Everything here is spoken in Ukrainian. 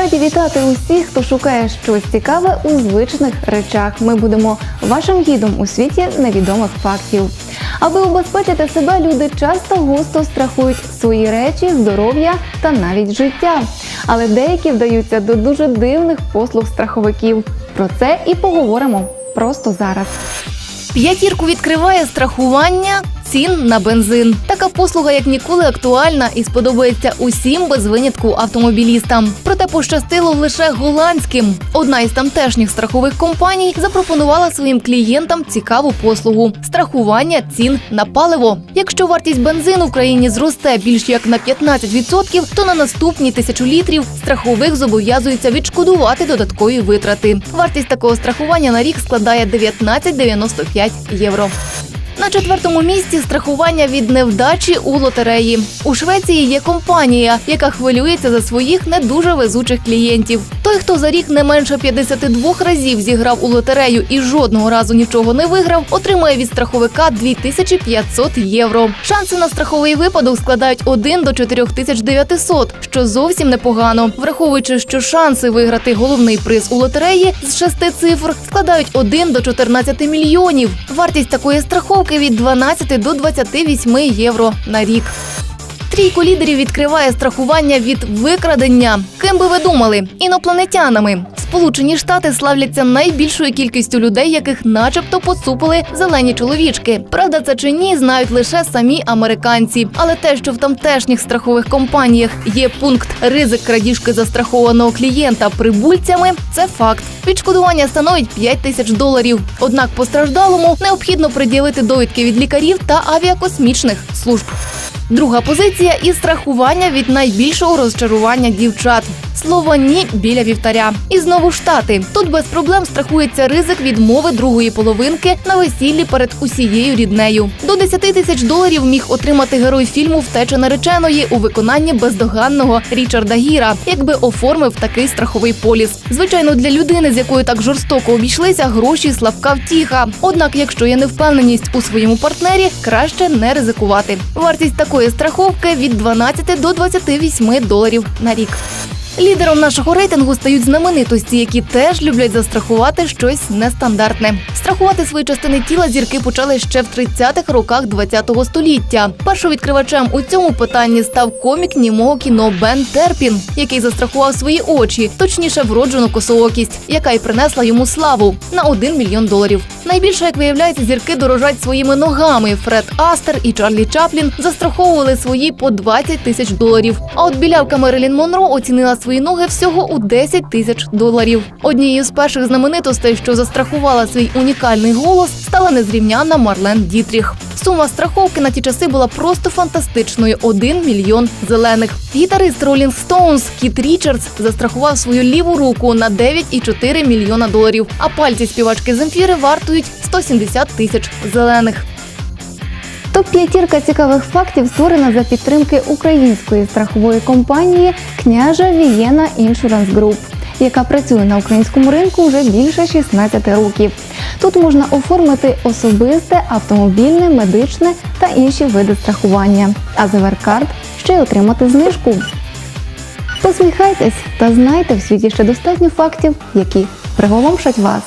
Раді вітати усіх, хто шукає щось цікаве у звичних речах. Ми будемо вашим гідом у світі невідомих фактів. Аби убезпечити себе, люди часто густо страхують свої речі, здоров'я та навіть життя. Але деякі вдаються до дуже дивних послуг страховиків. Про це і поговоримо просто зараз. П'ятірку відкриває страхування цін на бензин. Така послуга як ніколи актуальна і сподобається усім без винятку автомобілістам. Проте пощастило лише голландським. Одна із тамтешніх страхових компаній запропонувала своїм клієнтам цікаву послугу страхування цін на паливо. Якщо вартість бензину в країні зросте більш як на 15%, то на наступні тисячу літрів страховик зобов'язується відшкодувати додаткові витрати. Вартість такого страхування на рік складає 19,95 євро. На четвертому місці страхування від невдачі у лотереї. У Швеції є компанія, яка хвилюється за своїх не дуже везучих клієнтів. Той, хто за рік не менше 52 разів зіграв у лотерею і жодного разу нічого не виграв, отримує від страховика 2500 євро. Шанси на страховий випадок складають 1 до 4900, що зовсім непогано, враховуючи, що шанси виграти головний приз у лотереї з шести цифр складають 1 до 14 мільйонів. Вартість такої страховки від 12 до 28 євро на рік. Трійку лідерів відкриває страхування від викрадення. Ким би ви думали? Інопланетянами. Сполучені Штати славляться найбільшою кількістю людей, яких начебто поцупили зелені чоловічки. Правда, це чи ні, знають лише самі американці. Але те, що в тамтешніх страхових компаніях є пункт ризик крадіжки застрахованого клієнта прибульцями, це факт. Відшкодування становить 5 тисяч доларів. Однак постраждалому необхідно приділити довідки від лікарів та авіакосмічних служб. Друга позиція і страхування від найбільшого розчарування дівчат. Слово ні біля вівтаря. І знову штати. Тут без проблем страхується ризик відмови другої половинки на весіллі перед усією ріднею. До 10 тисяч доларів міг отримати герой фільму Втеча нареченої у виконанні бездоганного Річарда Гіра, якби оформив такий страховий поліс. Звичайно, для людини, з якою так жорстоко обійшлися, гроші слабка втіха. Однак, якщо є невпевненість у своєму партнері, краще не ризикувати. Вартість такої страховки від 12 до 28 доларів на рік. Лідером нашого рейтингу стають знаменитості, які теж люблять застрахувати щось нестандартне. Страхувати свої частини тіла зірки почали ще в 30-х роках ХХ століття. Першовідкривачем у цьому питанні став комік німого кіно Бен Терпін, який застрахував свої очі, точніше вроджену косоокість, яка й принесла йому славу на 1 мільйон доларів. Найбільше, як виявляється, зірки дорожать своїми ногами. Фред Астер і Чарлі Чаплін застраховували свої по 20 тисяч доларів. А от білявка Мерилін Монро оцінила свої ноги всього у 10 тисяч доларів. Однією з перших знаменитостей, що застрахувала свій унікальний голос, стала незрівнянна Марлен Дітріх. Сума страховки на ті часи була просто фантастичною 1 мільйон зелених. Гітарист Rolling Stones Кіт Річардс застрахував свою ліву руку на 9,4 мільйона доларів, а пальці співачки Земфіри вартують 170 тисяч зелених. Топ-п'ятірка цікавих фактів створена за підтримки української страхової компанії Княжа Вієна Іншуранс Груп, яка працює на українському ринку вже більше 16 років. Тут можна оформити особисте, автомобільне, медичне та інші види страхування, а за Веркард ще й отримати знижку. Посміхайтесь та знайте в світі ще достатньо фактів, які приголомшать вас.